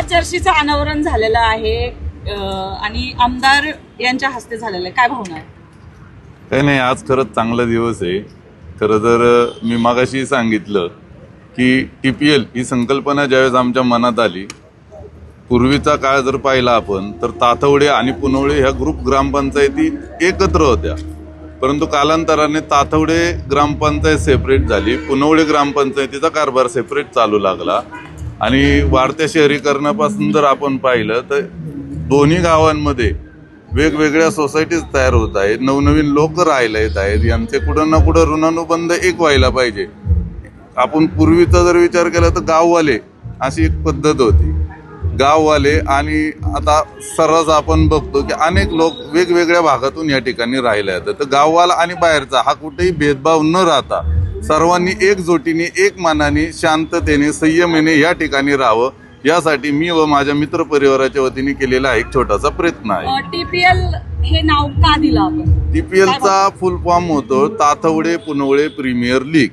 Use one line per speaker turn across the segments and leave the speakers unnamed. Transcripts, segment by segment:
आज जर्सीचं अनावरण झालेलं आहे आणि आमदार यांच्या हस्ते झालेलं आहे. काय भावना आहे?
काही नाही आज खरंच चांगला दिवस आहे. खरं तर मी मागाशी सांगितलं की टी पी एल ही संकल्पना ज्यावेळेस आमच्या मनात आली पूर्वीचा काळ जर पाहिला आपण तर तातवडे आणि पुनवळे ह्या ग्रुप ग्रामपंचायती एकत्र होत्या. परंतु कालांतराने तातवडे ग्रामपंचायत सेपरेट झाली पुनवळे ग्रामपंचायतीचा कारभार सेपरेट चालू लागला. आणि वाढत्या शहरीकरणापासून जर आपण पाहिलं तर दोन्ही गावांमध्ये वेगवेगळ्या सोसायटीज तयार होत आहेत. नवनवीन लोक राहायला येत आहेत. यांचे कुठं ना कुठं ऋणानुबंध एक व्हायला पाहिजे. आपण पूर्वीचा जर विचार केला तर गाववाले अशी एक पद्धत होती. गाववाले आणि आता सर्रास आपण बघतो की अनेक लोक वेगवेगळ्या भागातून या ठिकाणी राहिला येतात तर गाववाला आणि बाहेरचा हा कुठेही भेदभाव न राहता सर्वांनी एकजुटीने एक मनाने शांततेने संयमेने या ठिकाणी राहावं. यासाठी मी व माझ्या मित्र परिवाराच्या वतीने केलेला एक छोटासा प्रयत्न आहे.
टीपीएल हे नाव का दिलं आपण?
टीपीएलचा फुल फॉर्म होतो ताथवडे पुनवळे प्रीमियर लीग.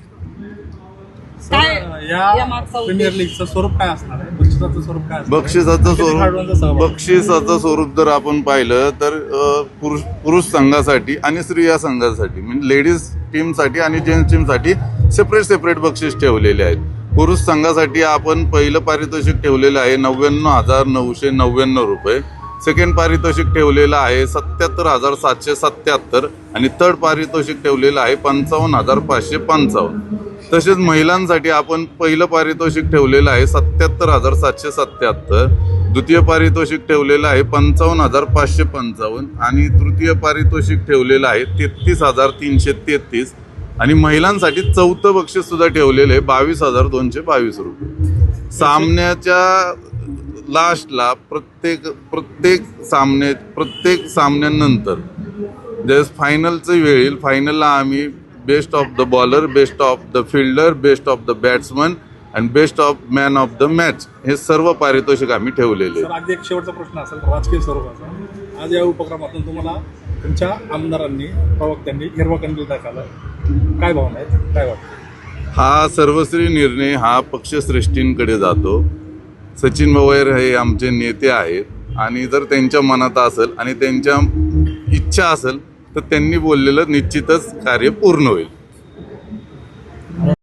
काय?
या प्रीमियर? लीगचं स्वरूप काय असणार आहे? बक्षिसाचं स्वरूप काय?
बक्षिसाचं
खेळाडूंचा
स्वरूप
सहभाग?
बक्षिसाचं स्वरूप जर आपण पाहिलं तर अ, पुरुष पुरुष संघासाठी आणि स्त्रिया संघासाठी म्हणजे लेडीज टीमसाठी आणि जेंट्स टीमसाठी सेपरेट सेपरेट बक्षीस ठेवलेले आहेत पुरुष संघासाठी आपण पहिलं पारितोषिक ठेवलेलं आहे नव्याण्णव हजार नऊशे नव्याण्णव रुपये सेकंड पारितोषिक ठेवलेलं आहे सत्याहत्तर हजार सातशे सत्याहत्तर आणि थर्ड पारितोषिक ठेवलेलं आहे पंचावन्न हजार पाचशे पंचावन्न. तसेच महिलांसाठी आपण पहिलं पारितोषिक ठेवलेलं आहे सत्याहत्तर हजार सातशे सत्याहत्तर. द्वितीय पारितोषिक ठेवलेलं आहे पंचावन्न हजार पाचशे पंचावन्न. आणि तृतीय पारितोषिक ठेवलेलं आहे तेहतीस हजार तीनशे तेहतीस. आणि महिलांसाठी चौथं बक्षीस सुद्धा ठेवलेलं आहे बावीस हजार दोनशे बावीस रुपये. सामन्याच्या लास्टला प्रत्येक प्रत्येक सामने प्रत्येक सामन्यानंतर ज्यावेळेस फायनलचं वेळ येईल फायनलला आम्ही best of the bowler best of the fielder best of the batsman and best of man of the match हे सर्व पारितोषिक आम्ही ठेवलेले
अगदी एक शेवटचा प्रश्न असेल राजकीय स्वरूपाचा. आज या उपक्रमातून तुम्हाला तुमच्या आमदारांनी प्रवक्त्यांनी हिरवा कंदील दाखवला. काय भावना आहेत? काय वाटतं?
हा सर्वश्री निर्णय हा पक्षश्रेष्ठींकडे जातो. सचिन पवार हे आमचे नेते आहेत. आणि जर त्यांच्या मनात असेल आणि त्यांच्या इच्छा असेल तर त्यांनी बोललेलं निश्चितच कार्य पूर्ण होईल.